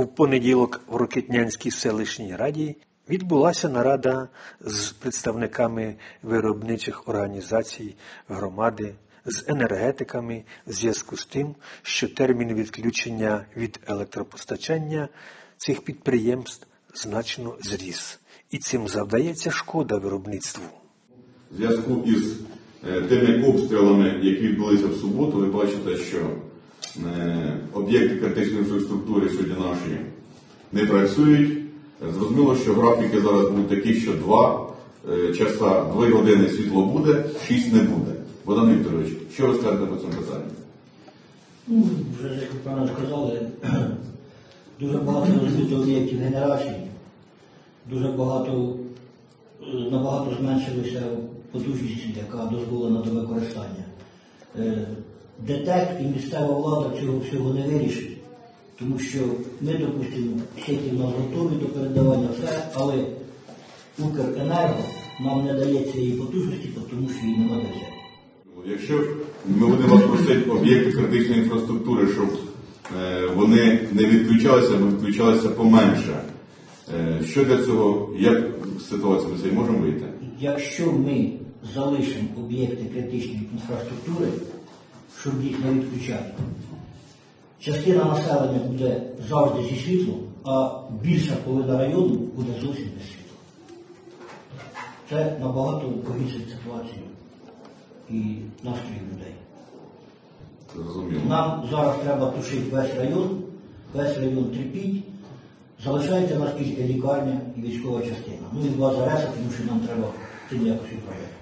У понеділок в Рокетнянській селищній раді відбулася нарада з представниками виробничих організацій громади, з енергетиками в зв'язку з тим, що термін відключення від електропостачання цих підприємств значно зріс, і цим завдається шкода виробництву. Зв'язку із е, тими обстрілами, які відбулися в суботу, ви бачите, що об'єкти критичної інфраструктури сьогодні наші не працюють. Е, Зрозуміло, що графіки зараз будуть такі, що два е, часа, дві години світло буде, шість не буде. Богдан Вікторович, що ви скажете по цьому питанню? Ну, вже як правильно сказали, дуже багато розвитих об'єктів генерації, дуже багато, е, набагато зменшилася потужність, яка дозволена до використання. ДТЕК і місцева влада цього всього не вирішить, тому що ми, допустимо, сеті в нас готові до передавання все, але Укренерго нам не дає цієї потужності, тому що її немає взяти. Якщо ми будемо просити об'єкти критичної інфраструктури, щоб е, вони не відключалися, або відключалися поменше, е, що для цього, як ситуація ми можемо вийти? Якщо ми залишимо об'єкти критичної інфраструктури, щоб їх не відключати, частина населення буде завжди зі світлом, а більша половина району буде зовсім без світла. Це набагато погіршить ситуацію і настрої людей. Зрозуміло. Нам зараз треба тушити весь район, весь район тріпіть. Залишається нас тільки лікарня і військова частина. Ну і база РЕСа, тому що нам треба цим якось управляти.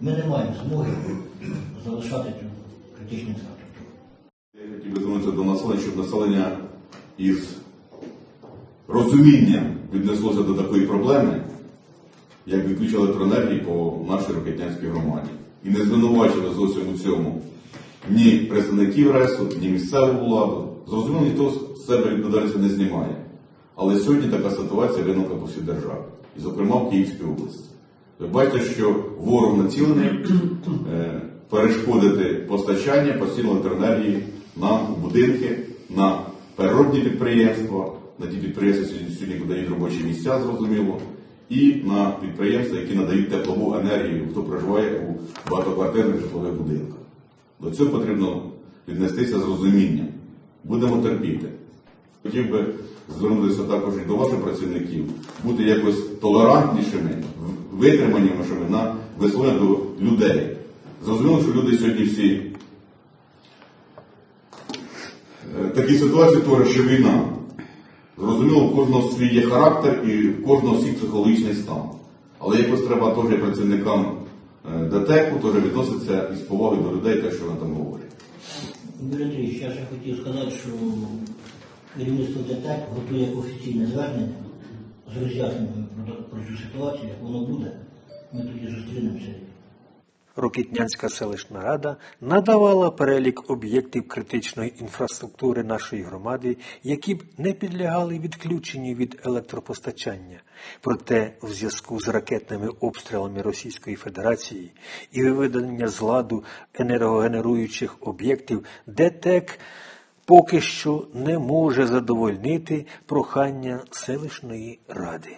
Ми не маємо змоги залишати цю критичну інфраструктуру. Я хотів би звернутися до населення, щоб населення із розумінням віднеслося до такої проблеми, як відключення електроенергії по нашій Рокетнянській громаді. І не звинувачили зовсім у цьому ні представників РЕСу, ні місцеву владу. Зрозуміло, ніхто з себе відповідальності не знімає. Але сьогодні така ситуація виникла по всій державі, і, зокрема, в Київській області. Ви бачите, що ворог націлений е, перешкодити постачання постійно електроенергії нам у будинки, на переробні підприємства, на ті підприємства, сьогодні сьогодні дають робочі місця, зрозуміло, і на підприємства, які надають теплову енергію, хто проживає у багатоквартирних житлових будинках. До цього потрібно віднестися з розумінням. Будемо терпіти. Хотів би звернутися також і до ваших працівників, бути якось толерантнішими, витриманішими на висловлення до людей. Зрозуміло, що люди сьогодні всі е, такі ситуації творять, що війна. Зрозуміло, у кожного свій є характер і у кожного свій психологічний стан. Але якось треба теж працівникам е, ДТЕКу теж відноситися із повагою до людей, те, що вони там говорять. Андрійович, я ще хотів сказати, що керівництво ДТЕК готує офіційне звернення з роз'ясненням про, цю ситуацію, як воно буде. Ми тоді зустрінемося. Рокітнянська селищна рада надавала перелік об'єктів критичної інфраструктури нашої громади, які б не підлягали відключенню від електропостачання. Проте, в зв'язку з ракетними обстрілами Російської Федерації і виведення з ладу енергогенеруючих об'єктів, ДТЕК поки що не може задовольнити прохання селищної ради.